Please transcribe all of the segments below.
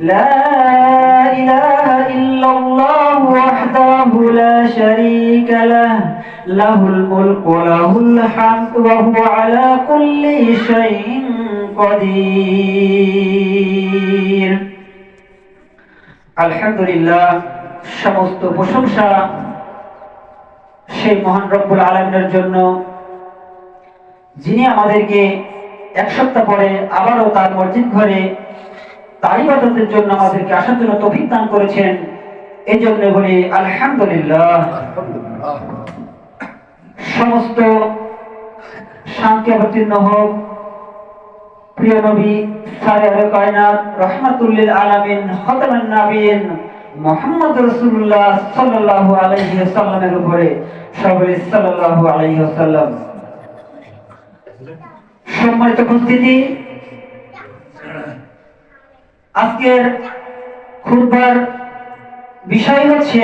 لا إله إلا الله وحده لا شريك له له الملك له الحمد وهو على كل شيء قدير الحمد لله সমস্ত প্রশংসা সেই মহান রব্বুল আলমের জন্য যিনি আমাদেরকে এক সপ্তাহ পরে আবারও তার মসজিদ ঘরে তার ইবাদতের জন্য আমাদেরকে আসার জন্য তফিক দান করেছেন। এই জন্য বলি, আলহামদুলিল্লাহ। সমস্ত শান্তি অবতীর্ণ হোক, প্রিয় নবী, সারে কায়নাত, রহমাতুল্লিল আলামিন উপরে সম্মানিত উপস্থিতি আজকের খুতবার বিষয় হচ্ছে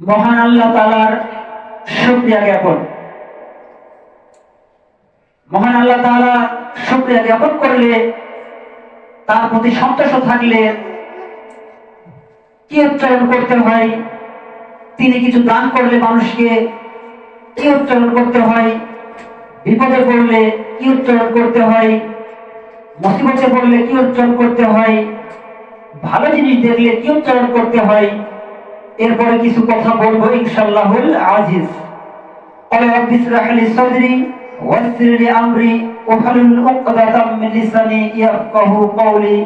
মহান আল্লাহ তালার শুক্রিয়া জ্ঞাপন। মহান আল্লাহ তাআলা শুক্রিয়া জ্ঞাপন করলে, তার প্রতি সন্তোষ থাকলে কি উচ্চারণ করতে হয়, তিনি কিছু দান করলে মানুষকে কি উচ্চারণ করতে হয়, বিপদে পড়লে কি উচ্চারণ করতে হয় মুসিবতে পড়লে কি উচ্চারণ করতে হয় ভালো জিনিস দেখলে কি উচ্চারণ করতে হয় এরপরে কিছু কথা বলবো ইনশাল্লাহুল আজিজ قال رب اشرح لي صدري ويسر لي امري واحلل عقدة من لساني يفقه قولي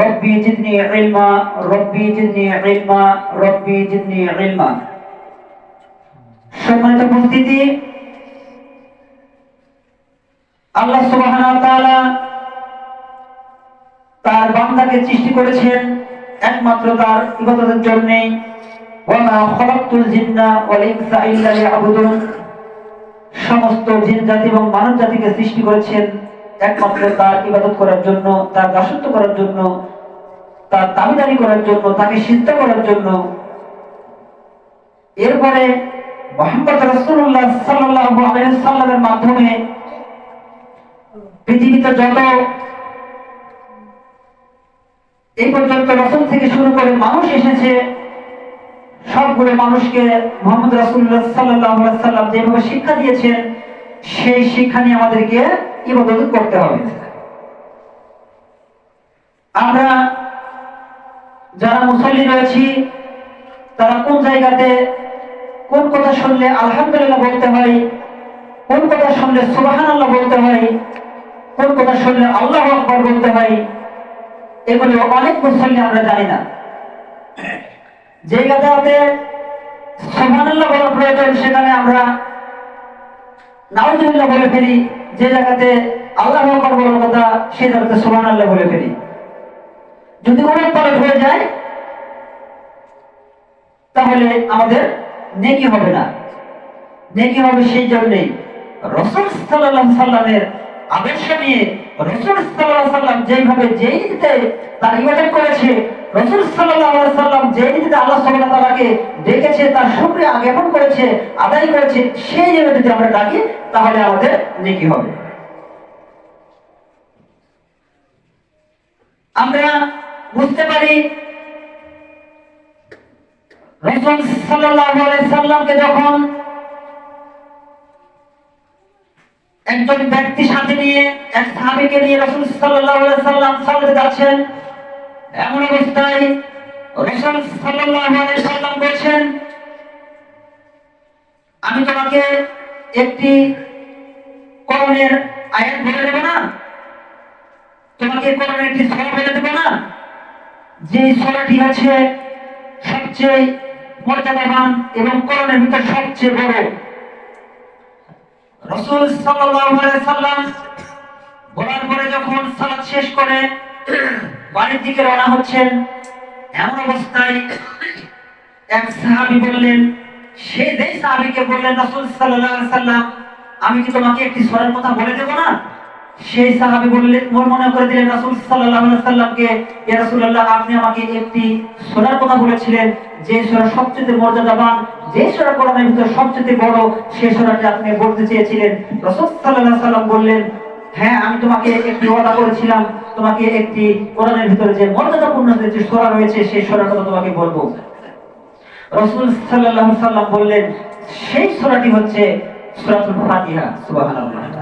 ربي زدني علما ربي زدني علما ربي زدني علما সম্মানিত উপস্থিতি আল্লাহ সুবহানাহু ওয়া তাআলা তার বান্দাকে সৃষ্টি করেছেন একমাত্র তার ইবাদতের জন্যই ওয়ামা খলাকতুল জিন্না ওয়াল ইনসা ইল্লা লিয়াবুদুন। সমস্ত জিন জাতি এবং মানব জাতিকে সৃষ্টি করেছেন একমাত্র তার ইবাদত করার জন্য, তার দাসত্ব করার জন্য, তার দাবিদারি করার জন্য, তাকে সিদ্ধ করার জন্য। এরপরে মোহাম্মদ সাল্লাল্লাহু আলাইহি সাল্লামের মাধ্যমে পৃথিবীতে যত এই পর্যন্ত রসুল থেকে শুরু করে মানুষ এসেছে। সবগুলো মানুষকে মোহাম্মদ রাসুল্লাহ সাল্লাহ সাল্লাম যেভাবে শিক্ষা দিয়েছেন, সেই শিক্ষা নিয়ে আমাদেরকে ইবাদত করতে হবে। আমরা যারা মুসল্লি রয়েছি, তারা কোন জায়গাতে কোন কথা শুনলে আলহামদুলিল্লাহ বলতে হয়, কোন কথা শুনলে সুবাহান আল্লাহ বলতে হয়, কোন কথা শুনলে আল্লাহ আকবর বলতে হয় এগুলো অনেক মুসল্লি আমরা জানি না। যে জায়গাতে সুবহানাল্লাহ বলার প্রয়োজন, সেখানে আমরা নাউজুবিল্লাহ বলে ফেলি, যে জায়গাতে আল্লাহ বলার কথা সেই জায়গাতে সুবহানাল্লাহ বলে ফেলি। যদি উলট পালট হয়ে যায়, তাহলে আমাদের নেকি হবে না। নেকি হবে সেই জন্যই রসুল সাল্লাল্লাহু সাল্লামের আদর্শ নিয়ে রসুল সাল্লাম যেইভাবে যেই নীতিতে তার ইবাদত করেছে, রসুল সাল্লাম যে নীতিতে আল্লাহ সুবহানাহু তাআলাকে ডেকেছে, তার শুকরিয়া জ্ঞাপন করেছে, আদায় করেছে, সেই জায়গায় যদি আমরা ডাকি, তাহলে আমাদের নেকি হবে। আমরা বুঝতে পারি, রসুল আলাইহি সাল্লামকে যখন একজন ব্যক্তি সাথে নিয়ে এক সাহাবীকে নিয়ে রসুল সাল্লাম সালাতে যাচ্ছেন। এমন অবস্থায় রসুল সাল্লাম বলছেন, আমি তোমাকে একটি করণের আয়াত বলে দেব না? তোমাকে কোরআনের একটি সূরা বলে দেবো না? যে সূরাটি হচ্ছে সবচেয়ে মর্যাদাবান এবং কোরআনের ভিতর সবচেয়ে বড়। রসুল সাল্লাম বলার পরে যখন সালাদ শেষ করে, বাড়ির দিকে রওনা হচ্ছেন, এমন অবস্থায় এক সাহাবি বললেন, সে যেই সাহাবিকে বললেন রসুল সাল্লাম, আমি কি তোমাকে একটি স্বরের কথা বলে দেবো না? সেই সাহাবী বললেন মনে করে দিলেন রাসূল আলাইহি সাল্লামকে ইয়া রাসূলুল্লাহ, আপনি আমাকে একটি সোনার কথা বলেছিলেন, যে সূরা সবচেয়ে মর্যাদাবান যে সূরা কোরআনের ভিতর সবচেয়ে বড় সেই সূরাটি আপনি বলতে চেয়েছিলেন। রাসূল আলাইহি সাল্লাম বললেন হ্যাঁ আমি তোমাকে একটি ওয়াদা করেছিলাম, তোমাকে একটি কোরআনের ভিতরে যে মর্যাদাপূর্ণ যে সূরা রয়েছে, সেই সূরার কথা তোমাকে বলব। রসুল সাল্লাল্লাহু সাল্লাম বললেন, সেই সূরাটি হচ্ছে সূরাতুল ফাতিহা, সুবহানাল্লাহ।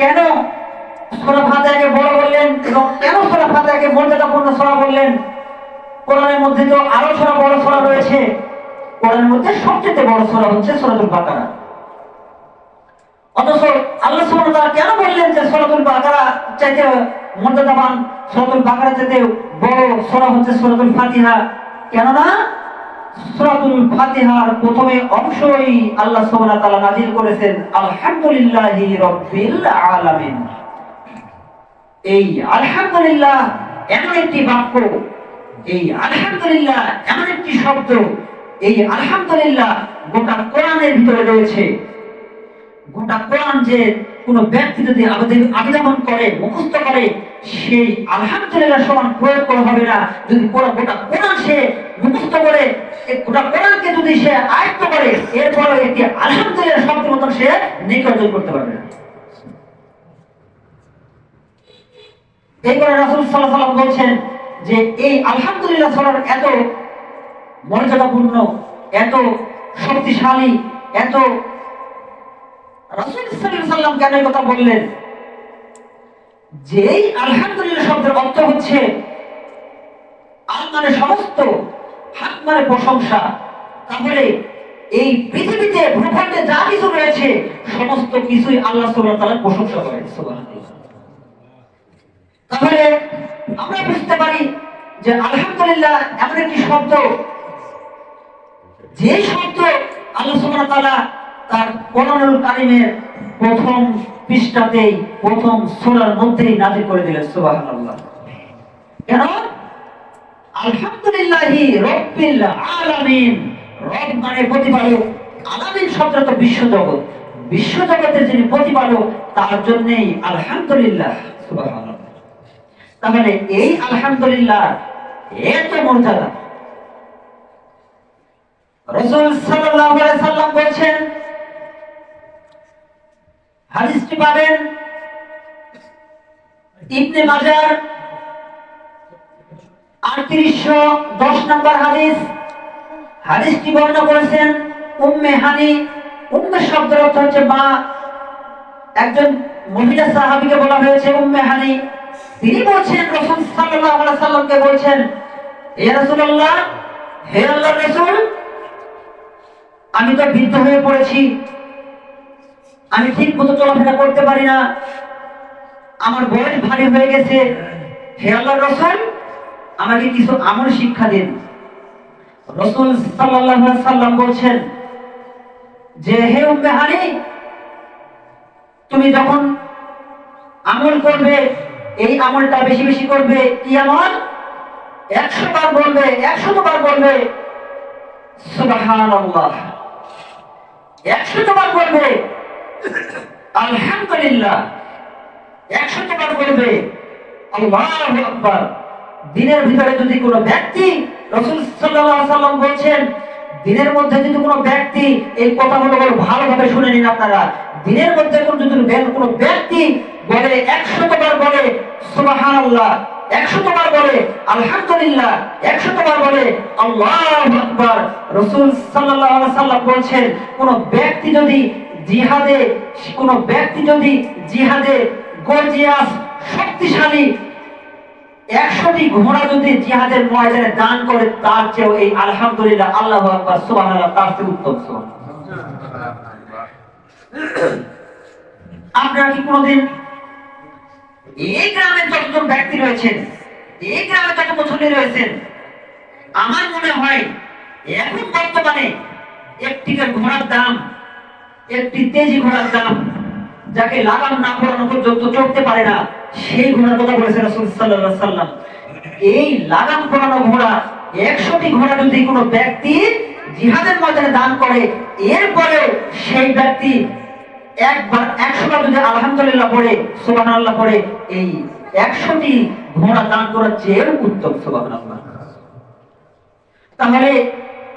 কেন সূরা ফাতিহাকে বড় বললেন এবং কেন সূরা ফাতিহাকে মর্যাদাপূর্ণ সূরা বললেন কোরআনের মধ্যে তো আরও সূরা বড় সূরা রয়েছে। কোরআনের মধ্যে সবচেয়ে বড় সূরা হচ্ছে সূরাতুল বাকারা। অথচ আল্লাহ সুবহানাহু কেন বললেন যে সূরাতুল বাকারা চাইতে মর্যাদাবান? সূরাতুল বাকারা চাইতে বড় সূরা হচ্ছে সূরাতুল ফাতিহা। কেননা সূরাতুল ফাতিহার প্রথমে অংশই আল্লাহ সুবহানাহু ওয়া করেছেন আলামিন। এই আলহামদুলিল্লাহ এমন একটি বাক্য, এই আলহামদুলিল্লাহ এমন একটি শব্দ, এই আলহামদুলিল্লাহ গোটা কোরআনের ভিতরে রয়েছে। গোটা কোরআন যে কোন ব্যক্তি যদি আবেদন- আবেদন করে, মুখস্থ করে, সেই আলহামদুলিল্লাহ সমান প্রয়োগ করা হবে না। যদি পুরো গোটা কোরআন সে মুখস্থ করে গোটা কোরআনকে যদি সে আয়ত্ত করে এরপরে একটি আলহামদুলিল্লাহ শব্দের মতন সে নেকি অর্জন করতে পারবে না। এরপরে রাসূল সাল্লাম বলছেন যে, এই আলহামদুলিল্লাহ সূরার এত মর্যাদাপূর্ণ, এত শক্তিশালী, এত রাসূল কেন কথা বললেন? যে এই আলহামদুলিল্লাহ শব্দের অর্থ হচ্ছে আল মানে সমস্ত হাত মানে প্রশংসা। তাহলে এই পৃথিবীতে ভূখণ্ডে যা কিছু রয়েছে, সমস্ত কিছুই আল্লাহ ওয়া তাআলার প্রশংসা করে তাহলে আমরা বুঝতে পারি যে আলহামদুলিল্লাহ এমন একটি শব্দ, যে শব্দ আল্লাহ তাআলা তার কারিমের প্রথম পৃষ্ঠাতেই, প্রথম মধ্যেই নাযিল করে দিলেন, সুবহানাল্লাহ। কেন? আলামিন। রব মানে প্রতিপালক। আলামিন তো বিশ্বজগৎ। বিশ্বজগতের যিনি প্রতিপালক, তার জন্যই আলহামদুলিল্লাহ, সুবহানাল্লাহ। তাহলে এই আলহামদুলিল্লাহ এত মর্যাদা। রসুল সাল্লাম বলছেন হাদিসটি পাবেন? ইবনে মাজার আটত্রিশশো দশ নম্বর হাদিস। হাদিসটি বর্ণনা করেছেন? উম্মে হানি, উম্মে শব্দের অর্থ হচ্ছে মা। একজন মহিলা সাহাবিকে বলা হয়েছে উম্মে হানি। তিনি বলছেন, রাসূল আলাইহি সাল্লামকে বলছেন ইয়া রাসূলুল্লাহ, হে আল্লাহর রাসূল, আমি তো বৃদ্ধ হয়ে পড়েছি। আমি ঠিক মতো চলাফেরা করতে পারি না। আমার বয়স ভারী হয়ে গেছে। হে আল্লাহর রাসূল, আমাকে কিছু আমল শিক্ষা দিন। রাসূল আলাইহি সাল্লাম বলছেন যে, হে উম্মে হানি, তুমি যখন আমল করবে, এই আমলটা বেশি বেশি করবে কি আমল একশো বার বলবে একশো বার বলবে, সুবহানাল্লাহ। একশো বার বলবে আলহামদুলিল্লাহ। একশো বার বলবে, আল্লাহু আকবার। দিনের ভিতরে যদি কোনো ব্যক্তি রসুল সাল্লাম বলছেন, দিনের মধ্যে যদি কোনো ব্যক্তি এই কথাগুলো ভালোভাবে শুনে নিন আপনারা, দিনের মধ্যে কোন যদি কোনো ব্যক্তি বলে একশো বার বলে, সুবহানাল্লাহ, একশো বার বলে, আলহামদুলিল্লাহ, একশো বার বলে, আল্লাহু আকবার, রসুল আলাইহি সাল্লাম বলছেন, কোন ব্যক্তি যদি জিহাদে কোন ব্যক্তি যদি জিহাদে গর্জিয়াস, শক্তিশালী, একশোটি ঘোড়া যদি জিহাদের ময়দানে দান করে, তার চেয়েও এই আলহামদুলিল্লাহ আল্লাহ আকবার, সুবহানাল্লাহ, তার চেয়ে উত্তম সুবহানাল্লাহ। আপনারা কি কোনোদিন এই গ্রামে যতজন ব্যক্তি রয়েছেন, এই গ্রামে যত মুসল্লি রয়েছেন আমার মনে হয় এখন বর্তমানে একটি ঘোড়ার দাম একটি তেজি ঘোড়ার দাম, যাকে লাগাম না পড়ানো পর্যন্ত চড়তে পারে না, সেই ঘোড়ার কথা বলেছে রাসূল সাল্লাম এই লাগাম পড়ানো ঘোড়া একশোটি ঘোড়া যদি কোনো ব্যক্তি জিহাদের ময়দানে দান করে, এরপরেও সেই ব্যক্তি একবার একশোবার যদি আলহামদুলিল্লাহ পড়ে, সুবহানাল্লাহ পড়ে, এই একশোটি ঘোড়া দান করার চেয়েও উত্তম, সুবহানাল্লাহ। তাহলে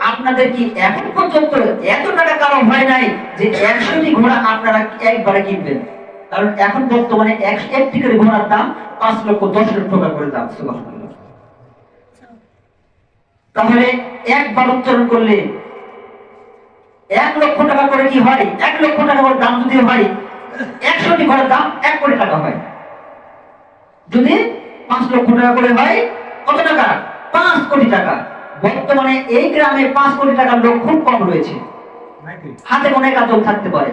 আপনাদের কি এখন পর্যন্ত এত টাকা কারও ভয় নাই যে একশোটি ঘোড়া আপনারা একবারে কিনবেন? কারণ এখন বর্তমানে একশো একটি করে ঘোড়ার দাম পাঁচ লক্ষ দশ লক্ষ টাকা করে দাম তাহলে একবার উচ্চারণ করলে এক লক্ষ টাকা করে কি হয়? এক লক্ষ টাকা করে দাম যদি হয়, একশোটি ঘরের দাম এক কোটি টাকা হয়। যদি পাঁচ লক্ষ টাকা করে হয়, কত টাকা? পাঁচ কোটি টাকা। বর্তমানে এই গ্রামে পাঁচ কোটি টাকার লোক খুব কম রয়েছে। হাতে অনেক আদল থাকতে পারে।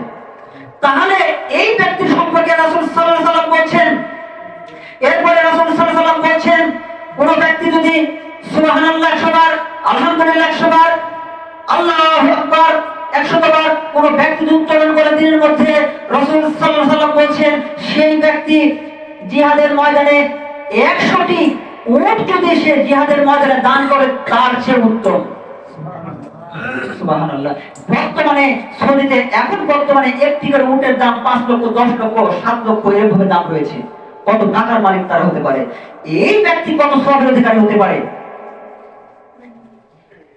তাহলে এই ব্যক্তি সম্পর্কে রাসুল সাল্লাহ সাল্লাম বলছেন এরপরে রাসুল সাল্লাহ সাল্লাম বলছেন কোন ব্যক্তি যদি সুবহানাল্লাহ একশো বার আলহামদুলিল্লাহ একশো বার আল্লাহ আকবার একশো বার কোন ব্যক্তি উচ্চারণ করে দিনের মধ্যে রসুল সাল্লাহ সাল্লাম বলছেন সেই ব্যক্তি জিহাদের ময়দানে একশোটি উট যদি জিহাদের ময়দানে দান করে তার চেয়ে উত্তম। বর্তমানে সৌদিতে এখন বর্তমানে একটি করে উটের দাম পাঁচ লক্ষ, দশ লক্ষ, সাত লক্ষ এরভাবে দাম রয়েছে। কত টাকার মালিক তারা হতে পারে? এই ব্যক্তি কত সবের অধিকারী হতে পারে?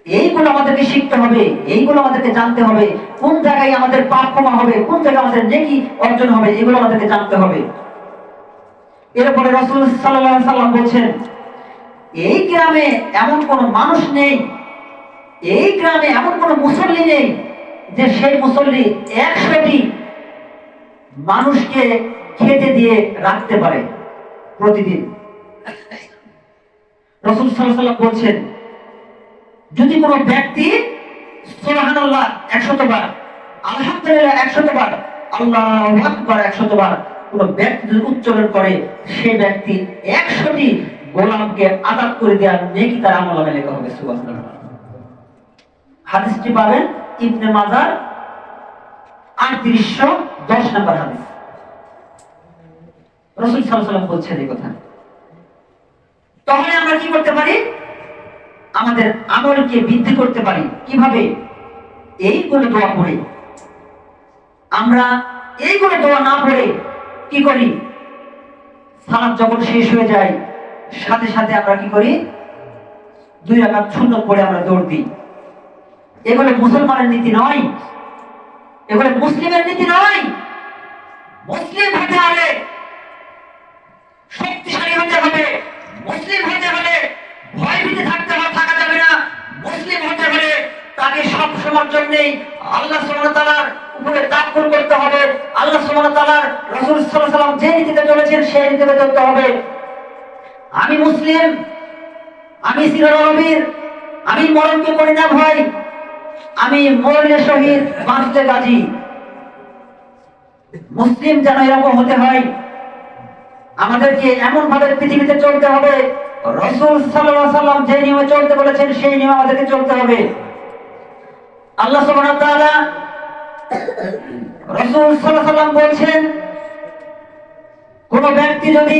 এইগুলো আমাদেরকে শিখতে হবে, এইগুলো আমাদেরকে জানতে হবে। কোন জায়গায় আমাদের পাপ হবে, কোন জায়গায় আমাদের নেকি অর্জন হবে, এগুলো আমাদেরকে জানতে হবে। এরপরে রসুল সাল্লাহ সাল্লাম বলছেন এই গ্রামে এমন কোন মানুষ নেই, এই গ্রামে এমন কোন মুসল্লি নেই যে সেই মুসল্লি একশোটি মানুষকে খেতে দিয়ে রাখতে পারে প্রতিদিন। রসুল সাল্লাহ বলছেন, যদি কোনো ব্যক্তি সুবহানাল্লাহ একশতবার, আলহামদুলিল্লাহ একশতবার, আল্লাহ একশতবার কোন ব্যক্তি উচ্চারণ করে, সে ব্যক্তি একশোটি গোলামকে আজাদ করে দেওয়ার নেকি তার আমল নামে লেখা হবে হাদিসটি পাবেন ইবনে মাজার আটত্রিশশো দশ নম্বর হাদিস। রসুল বলছেন এই কথা। তাহলে আমরা কি করতে পারি? আমাদের আমলকে বৃদ্ধি করতে পারি। কীভাবে? এইগুলো দোয়া পড়ে। আমরা এইগুলো দোয়া না পড়ে কি করি? সালাদ যখন শেষ হয়ে যায় সাথে সাথে আমরা কি করি? দুই রাকাত শূন্য পড়ে আমরা দৌড় দিই। এগুলো মুসলমানের নীতি নয়। এগুলো মুসলিমের নীতি নয়। মুসলিম হতে হবে। শক্তিশালী হতে হবে। মুসলিম হতে হলে ভয়ভীতি থাকতে হবে, থাকা যাবে না। মুসলিম হতে হলে তাকে সব সময়ের জন্যই আল্লাহ তাআলার উপরে তাকবুর করতে হবে। আল্লাহ তাআলার রাসূল সাল্লাল্লাহু যে নীতিতে চলেছেন, সেই নীতিতে চলতে হবে। আমি মুসলিম, আমি চিরনবীর আমি মরণকে করি না ভয় আমি মরণের শহীদ বাঁচতে গাজী। মুসলিম যেন এরকম হতে হয়, আমাদেরকে এমন ভাবে পৃথিবীতে চলতে হবে, রসুল সাল্লাম যে নিয়মে চলতে বলেছেন, সেই নিয়মে আমাদেরকে চলতে হবে। আল্লাহ ওয়া তাআলা রসুল বলছেন, কোন ব্যক্তি যদি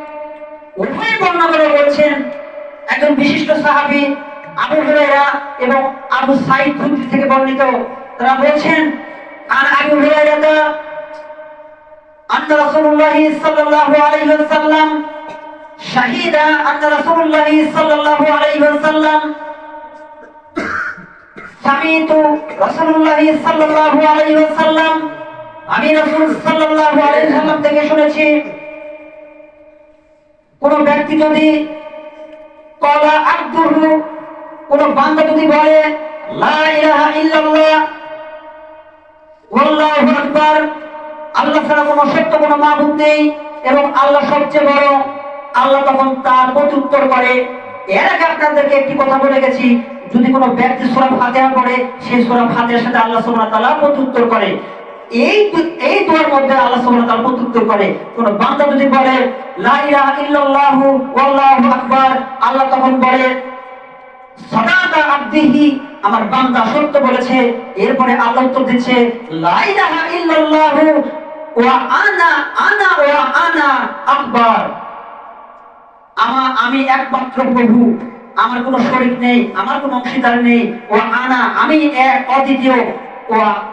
উভয় বর্ণনা করে বলছেন একজন বিশিষ্ট সাহাবী আবু হুরায়রা এবং আবু সাইদ খুদরি থেকে বর্ণিত তারা বলছেন আর আবু হুরায়রা أن رسول الله صلى الله عليه وسلم شهد أن رسول الله صلى الله عليه وسلم سمعت رسول الله صلى الله عليه وسلم আমি রাসূল সাল্লাল্লাহু আলাইহি ওয়াসাল্লাম থেকে শুনেছি কোন ব্যক্তি যদি কলা আব্দুহু, কোন বান্দা যদি বলে, লা ইলাহা ইল্লাল্লাহ আকবার, আল্লাহ ছাড়া কোনো সত্য, কোনো মাবুদ নেই এবং আল্লাহ সবচেয়ে বড়, আল্লাহ তখন তার প্রত্যুত্তর করে। এর আগে আপনাদেরকে একটি কথা বলে গেছি, যদি কোনো ব্যক্তি সূরা ফাতিহা পড়ে সেই সূরা ফাতিহার সাথে আল্লাহ ওয়া তাআলা প্রত্যুত্তর করে। এই দুয়ার মধ্যে আল্লাহ সুবহানাহু তাআলা করে। কোন বান্দা যদি বলে, লা ইলাহা আকবার আল্লাহ তখন বলে, সদাকা আমার বান্দা সত্য বলেছে। এরপরে আল্লাহ উত্তর দিচ্ছে, লা ইলাহা ওয়া আনা আনা ওয়া আনা আকবার আমা, আমি একমাত্র প্রভু। আমার কোনো শরীক নেই, আমার কোনো অংশীদার নেই। ও আনা, আমি এক অদ্বিতীয়।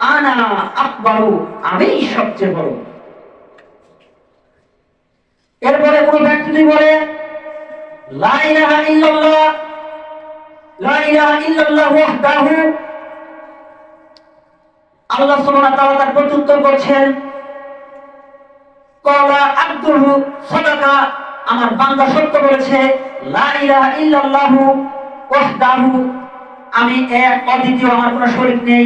আনা আমি সবচেয়ে বড়। এরপরে কোনো ব্যক্তি বলে, লা আল্লাহ তার প্রত্যুত্তর করছেন আমার বান্দা সত্য বলেছে আমি এক, অদ্বিতীয়, আমার কোনো শরীক নেই।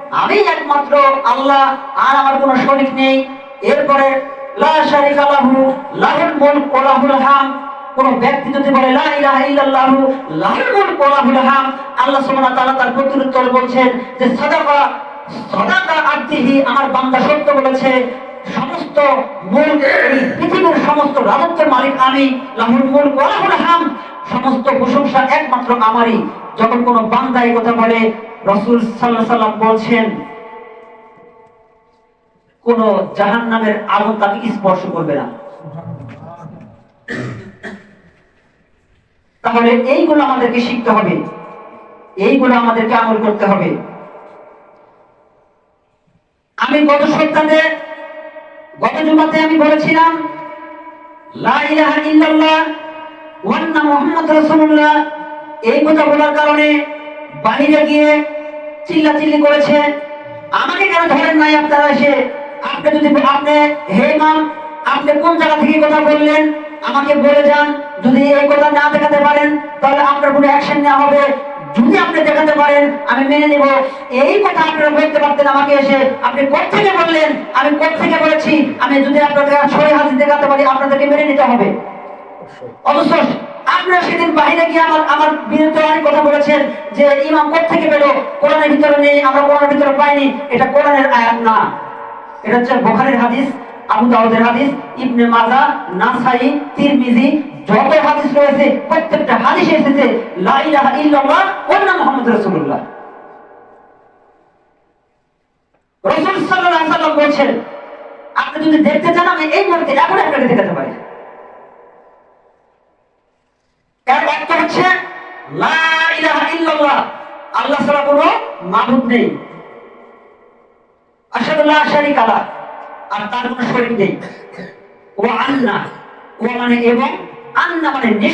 আমি একমাত্র আল্লাহ, আর আমার কোনো শরিক নেই। এরপরে কোন ব্যক্তি যদি বলে আল্লাহ তার প্রত্যুত্তর বলছেন যে, সাদাকা, সদাকা আব্দিহি, আমার বান্দা সত্য বলেছে, সমস্ত এই পৃথিবীর সমস্ত রাজত্বের মালিক আমি, লাহুল মুলক ওয়া লাহুল হাম, সমস্ত প্রশংসা একমাত্র আমারই। যখন কোন বান্দা এই কথা বলে রাসূল আলাইহি সাল্লাম বলছেন, কোন জাহান্নামের আগুন তাকে স্পর্শ করবে না। তাহলে এইগুলো আমাদেরকে শিখতে হবে। এইগুলো আমাদেরকে আমল করতে হবে। আমি গত সপ্তাহে, গত জুমাতে আমি বলেছিলাম, লা ইল্লাল্লাহ, ওয়ান্না মুহাম্মদ রাসূলুল্লাহ। এই কথা বলার কারণে বাইরে গিয়ে চিল্লাচিল্লি করেছে। আমাকে কেন ধরেন নাই আপনারা এসে? আপনি যদি আপনি, হে ইমাম, আপনি কোন জায়গা থেকে কথা বললেন? আমাকে বলে যান। যদি এই কথা না দেখাতে পারেন, তাহলে আপনার কোনো অ্যাকশন নেওয়া হবে। যদি আপনি দেখাতে পারেন, আমি মেনে নেব। এই কথা আপনারা বলতে পারতেন আমাকে এসে। আপনি কোথেকে বললেন? আমি কোথেকে বলেছি? আমি যদি আপনাদের ছয় হাত দেখাতে পারি, আপনাদেরকে মেনে নিতে হবে। অথচ আপনারা সেদিন বাইরে গিয়ে আমার আমার বিরুদ্ধে কথা বলেছেন যে ইমাম কোথেকে পেল? কোরআনের ভিতরে নেই, আমরা কোরআনের ভিতরে পাইনি। এটা কোরআনের আয়াত না। এটা হচ্ছে বোখারির হাদিস, আবু দাউদের হাদিস, ইবনে মাজা নাসাই, তিরমিজি, যত হাদিস রয়েছে, প্রত্যেকটা হাদিসে এসেছে, লা ইলাহা ইল্লাল্লাহ ওয়া আন্না মুহাম্মাদুর রাসূলুল্লাহ। রাসূল সাল্লাল্লাহু আলাইহি সাল্লাম বলেছেন, আপনি যদি দেখতে চান, আমি এই মুহূর্তে এখন আপনাকে দেখাতে পারি। হচ্ছে আল্লাহ নেই। আশহাদু লা শারীকা আর তার শরীক নেই। ও আন্না। ও মানে এবং আন্না মানে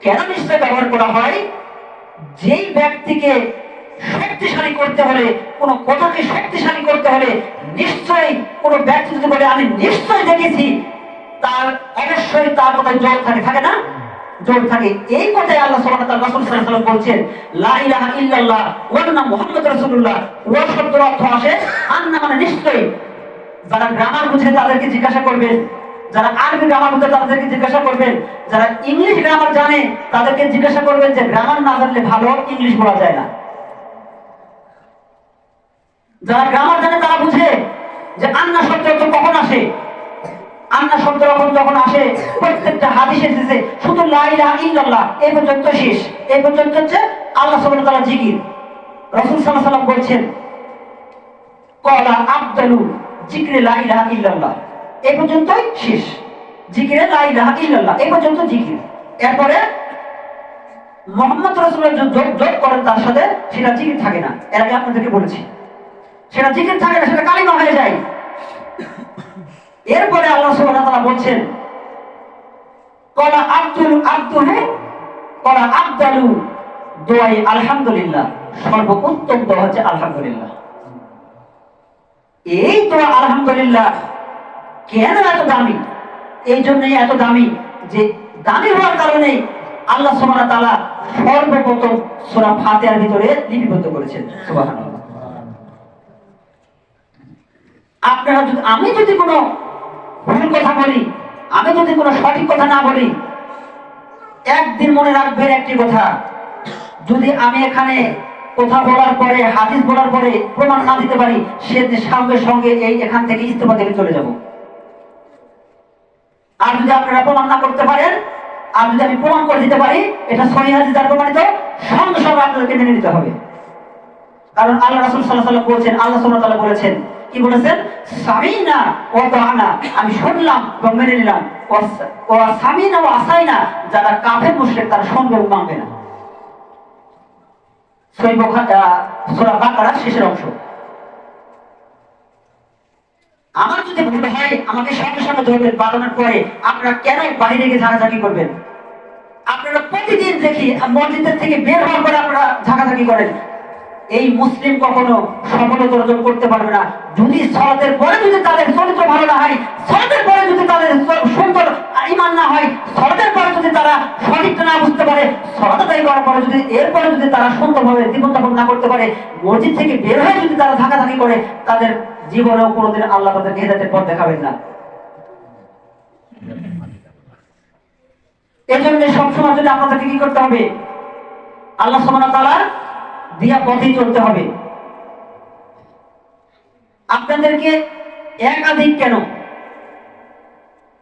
কেন নিশ্চয় ব্যবহার করা হয়? যেই ব্যক্তিকে শক্তিশালী করতে হলে, কোন কথাকে শক্তিশালী করতে হলে, নিশ্চয়ই কোন ব্যক্তি যদি বলে, আমি নিশ্চয় দেখেছি, তার অবশ্যই তার কথায় জল থাকে থাকে না? জোর থাকে। এই কথাই আল্লাহ সুবহানাহু তাআলা রাসূল সাল্লাল্লাহু আলাইহি ওয়াসাল্লাম বলছেন, লা ইলাহা ইল্লাল্লাহ ওয়া মুহাম্মাদুর রাসূলুল্লাহ। ওয়া শব্দের অর্থ আসে আন্না মানে নিশ্চয়ই। যারা গ্রামার বুঝে তাদেরকে জিজ্ঞাসা করবেন যারা আরবি গ্রামার বুঝে তাদেরকে জিজ্ঞাসা করবেন যারা ইংলিশ গ্রামার জানে তাদেরকে জিজ্ঞাসা করবেন যে গ্রামার না জানলে ভালো ইংলিশ বলা যায় না। যারা গ্রামার জানে তারা বুঝে যে আন্না শব্দ কখন আসে? আন্না শব্দ যখন আসে, প্রত্যেকটা হাদিস এসেছে শুধু লা ইলাহা ইল্লাল্লাহ, এই পর্যন্ত শেষ। এই পর্যন্ত হচ্ছে আল্লাহ ওয়া তাআলা জিকির। রাসূল সাল্লাম বলছেন, কলা আবদালু জিক্রে লা ইলাহা ইল্লাল্লাহ। এই পর্যন্তই শেষ। জিকিরে লা ইলাহা ইল্লাল্লাহ, এই পর্যন্ত জিকির। এরপরে মোহাম্মদ রসুলের যে যোগ যোগ করেন তার সাথে, সেটা জিকির থাকে না। এর আগে আপনাদেরকে বলেছি। সেটা জিকির থাকে না, সেটা কালিমা হয়ে যায়। এরপরে আল্লাহ সুবহানাহু ওয়া তাআলা বলছেন, কলা আব্দুল আব্দুল কলা আব্দালু দোয়াই আলহামদুলিল্লাহ। সর্বোত্তম দোয়া হচ্ছে আলহামদুলিল্লাহ। এই দোয়া আলহামদুলিল্লাহ কেন এত দামি? এই জন্যই এত দামি যে দামি হওয়ার কারণে আল্লাহ সুবহানাহু ওয়া তাআলা সর্বপ্রথম সূরা ফাতিহার ভিতরে লিপিবদ্ধ করেছেন। সুবহানাল্লাহ। আপনারা যদি আমি যদি কোনো ভুল কথা বলি, আমি যদি কোনো সঠিক কথা না বলি, একদিন মনে রাখবেন একটি কথা, যদি আমি এখানে কথা বলার পরে, হাদিস বলার পরে প্রমাণ না দিতে পারি সে সঙ্গে সঙ্গে এই এখান থেকে ইস্তফা থেকে চলে যাব। আর যদি আপনারা প্রমাণ না করতে পারেন, আর যদি আমি প্রমাণ করে দিতে পারি, এটা সহি হাদিস দ্বারা প্রমাণিত, সঙ্গে সঙ্গে আপনাদেরকে মেনে নিতে হবে। কারণ আল্লাহ রাসুল আলাইহি বলেছেন, আল্লাহ তাআলা বলেছেন কি বলেছেন? সামিনা ও তাআনা আমি শুনলাম এবং মেনে নিলাম। ও- সামিনা ও আসাইনা, যারা কাফের মুশরিক, তারা শুনবে মানবে না। শেষের অংশ। আমার যদি ভুল হয়, আমাকে সঙ্গে সঙ্গে ধরবেন বাড়ানোর পরে, আপনারা কেন বাইরে গিয়ে ঝাঁকাঝাঁকি করবেন? আপনারা প্রতিদিন দেখি, মসজিদের থেকে বের হওয়ার পরে আপনারা ঝাঁকাঝাঁকি করেন। এই মুসলিম কখনো সফলতা অর্জন করতে পারবে না। যদি সলাতের পরে যদি তাদের চরিত্র ভালো না হয়, সলাতের পরে যদি তাদের সুন্দর ইমান না হয়, সলাতের পরে যদি তারা সঠিকটা না বুঝতে পারে, সলাত আদায় করার পরে যদি, এরপরে যদি তারা সুন্দরভাবে জীবনযাপন না করতে পারে, মসজিদ থেকে বের হয়ে যদি তারা ঝাঁকাঝাঁকি করে, তাদের জীবনেও কোনোদিন আল্লাহ তাদের হেদায়তের পথ দেখাবেন না। এই জন্য সবসময় যদি আপনাদেরকে কি করতে হবে? আল্লাহ সমান তালার দিয়া পথেই চলতে হবে। আপনাদেরকে একাধিক কেন?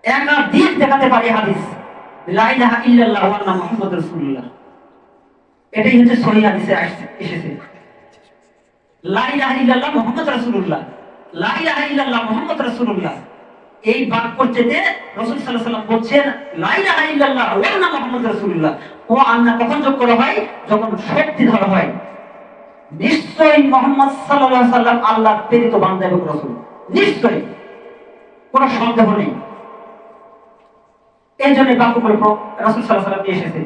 একাধিক দেখাতে পারি হাদিস। এটাই হচ্ছে সহি হাদিসে এসেছে। মুহাম্মদ এই বাক্য চেতে রাসূল সাল্লাম বলছেন ওয়া আন্না ও আন্না কখন যোগ করা হয়? যখন শক্তি ধরা হয়। নিশ্চয়ই মোহাম্মদ আলাইহি সাল্লাম আল্লাহর প্রেরিত বান্দা এবং রাসূল। নিশ্চয়ই। কোনো সন্দেহ নেই। এই জন্য বাক্যগুলো রাসূল সাল্লাল্লাহু সাল্লাম নিয়ে এসেছে।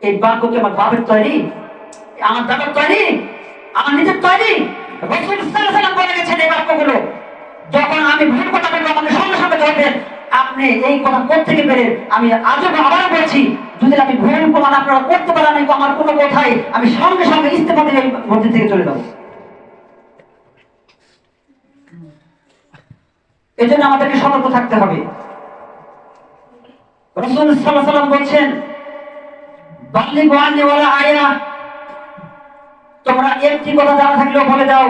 এই বাক্য কি আমার বাপের তৈরি? আমার দাদার তৈরি? আমার নিজের তৈরি? রাসূল আলাইহি সাল্লাম বলে গেছেন এই বাক্যগুলো। যখন আমি ভুল কথা বলব, আমাকে সঙ্গে সঙ্গে ধরবেন। আপনি এই কথা কোথেকে পেলেন? আমি আজও আবারও বলছি যদি আমি ভুল প্রমাণ আপনারা করতে পারেন আমার কোনো কথাই আমি সঙ্গে সঙ্গে ইস্তেফা দিয়ে মসজিদ থেকে চলে যাব। এই জন্য আমাদেরকে সতর্ক থাকতে হবে। রসুল সাল্লাম বলছেন বাল্লি আয়া। তোমরা একটি কথা জানা থাকলেও বলে দাও।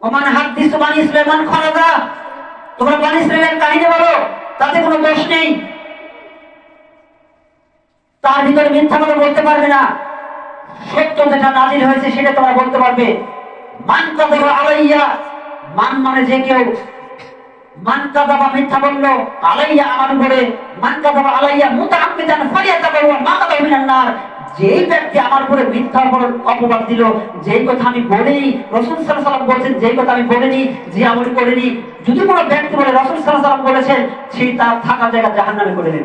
ওমান হাদিস বানি ইসলামান খরাদা তোমরা বানি ইসরায়েলের কাহিনী বলো, তাতে কোনো দোষ নেই। তার ভিতরে মিথ্যা কথা বলতে পারবে না। সত্য যেটা হয়েছে, সেটা তোমরা বলতে পারবে। মান কাদাবা আলাইয়া, মান মানে যে কেউ। মান কাদাবা মিথ্যা বলল, আলাইয়া আমার উপরে। মান কাদাবা আলাইয়া মুতাআম্মিদান ফালিয়াতাবাউ মা যেই ব্যক্তি আমার উপরে মিথ্যা অপবাদ- অপবাদ দিল যেই কথা আমি বলিনি রসুল বলছেন যেই কথা আমি বলিনি যে আমল করিনি যদি কোনো ব্যক্তি বলে রসুল বলেছেন সেই তার থাকার জায়গা জাহান্নামে করে নিল।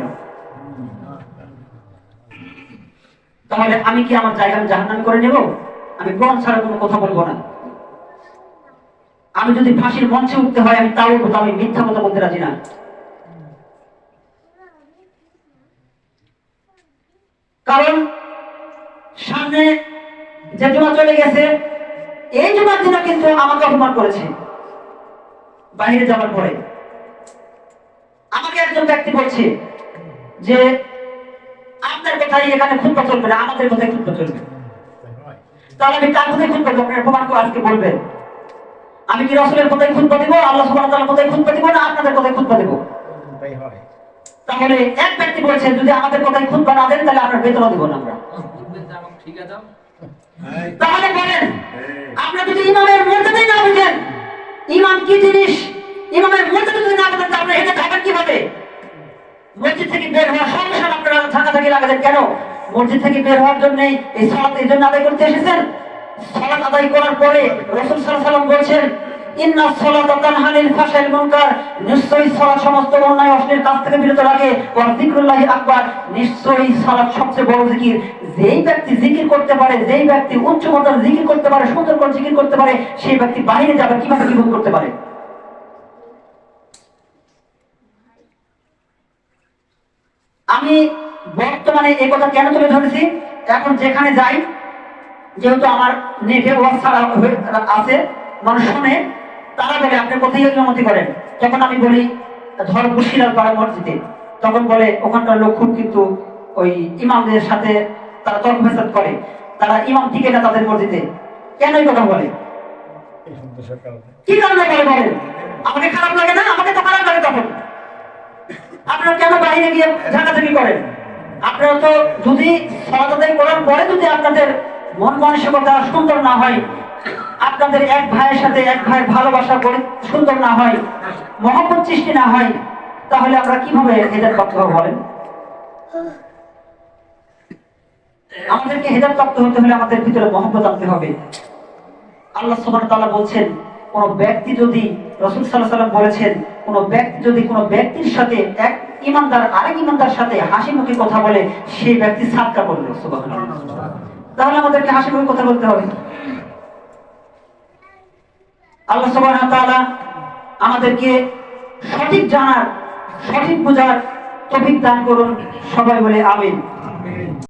তাহলে আমি কি আমার জায়গা আমি করে নেব? আমি ছাড়া কোনো কথা বলব না। আমি যদি ফাঁসির মঞ্চে উঠতে হয় আমি তাও উঠবো, আমি মিথ্যা কথা বলতে রাজি না। কারণ সামনে যে জমা চলে গেছে এই জমার দিনও কিন্তু আমাকে অপমান করেছে। বাইরে যাওয়ার পরে। আমাকে একজন ব্যক্তি বলছে যে আপনার কথাই এখানে খুঁজবা চলবে না আমাদের কথাই খুঁজবা চলবে। তাহলে আমি কার কথাই খুঁজবা দেবো আপনার প্রমাণ করে আজকে বলবেন। আমি কি রসুলের কথাই খুঁজবা দিব? আল্লাহ কথাই দিব না আপনাদের কথাই খুঁজবা দিব? তাহলে এক ব্যক্তি বলছেন যদি আমাদের কথাই খুঁজবা না দেন তাহলে আপনার বেতনও দিব না আমরা। ঠিক আছে? হ্যাঁ। তাহলে বলেন হ্যাঁ। আপনি যদি ইমামের মর্যাদাই না বুঝেন ইমাম কি জিনিস? ইমামের মর্যাদা যদি না বুঝেন আপনি হেঁটে থাকেন কীভাবে? মসজিদ থেকে বের হওয়ার সঙ্গে সঙ্গে আপনারা থাকাথাকি লাগাতেন কেন? মসজিদ থেকে বের হওয়ার জন্যই এই সালাত এই জন্য আদায় করতে এসেছেন? সালাত আদায় করার পরে রসুল সাল্লাম বলছেন ইন্না তানহানিল মুনকার। নিশ্চয়ই সমস্ত অন্যায় অশ্লীল কাজ থেকে বিরত রাখে। ওয়া যিকরুল্লাহি আকবার। নিশ্চয়ই সবচেয়ে বড় জিকির। যেই ব্যক্তি জিকির করতে পারে, যেই ব্যক্তি উচ্চ মাত্রার জিকির করতে পারে, সুন্দর করে জিকির করতে পারে, সেই ব্যক্তি যাবে, কীভাবে করতে পারে? আমি বর্তমানে এই কথা কেন তুলে ধরেছি? এখন যেখানে যাই, যেহেতু আমার নেটে ছাড়া আছে, মানুষ শুনে। তারা বলে, আপনি কোথায় ইমামতি করেন? তখন আমি বলি, ধর মুশকিলার পাড়া মসজিদে। তখন বলে, ওখানকার লোক খুব কিন্তু ওই ইমামদের সাথে তারা তর্ক ফেসাদ করে। তারা ইমাম টিকে না তাদের মসজিদে। কেন এই কথা বলে? কি কারণে বলে বলেন আমাকে খারাপ লাগে না? আমাকে তো খারাপ লাগে তখন। আপনারা কেন বাইরে গিয়ে ঝাঁকাঝাঁকি করেন? আপনারা তো যদি সালাত আদায় করার পরে যদি আপনাদের মন মানসিকতা সুন্দর না হয় আপনাদের এক ভাইয়ের সাথে এক ভাইয়ের ভালোবাসা করে সুন্দর না হয়, মহব্বত সৃষ্টি না হয়, তাহলে আমরা কীভাবে প্রাপ্ত হব বলেন? আমাদেরকে হেদার প্রাপ্ত হতে হলে আমাদের ভিতরে মহব্বত আনতে হবে। আল্লাহ ওয়া বলছেন, কোন ব্যক্তি যদি রাসূল আলাইহি সাল্লাম বলেছেন, কোন ব্যক্তি যদি কোন ব্যক্তির সাথে এক ইমানদার, আরেক ইমানদার সাথে হাসি মুখে কথা বলে, সেই ব্যক্তি সাদকা তাহলে আমাদেরকে হাসি মুখে কথা বলতে হবে। আল্লাহ তাআলা আমাদেরকে সঠিক জানার সঠিক বোঝার তৌফিক দান করুন। সবাই বলে আমিন।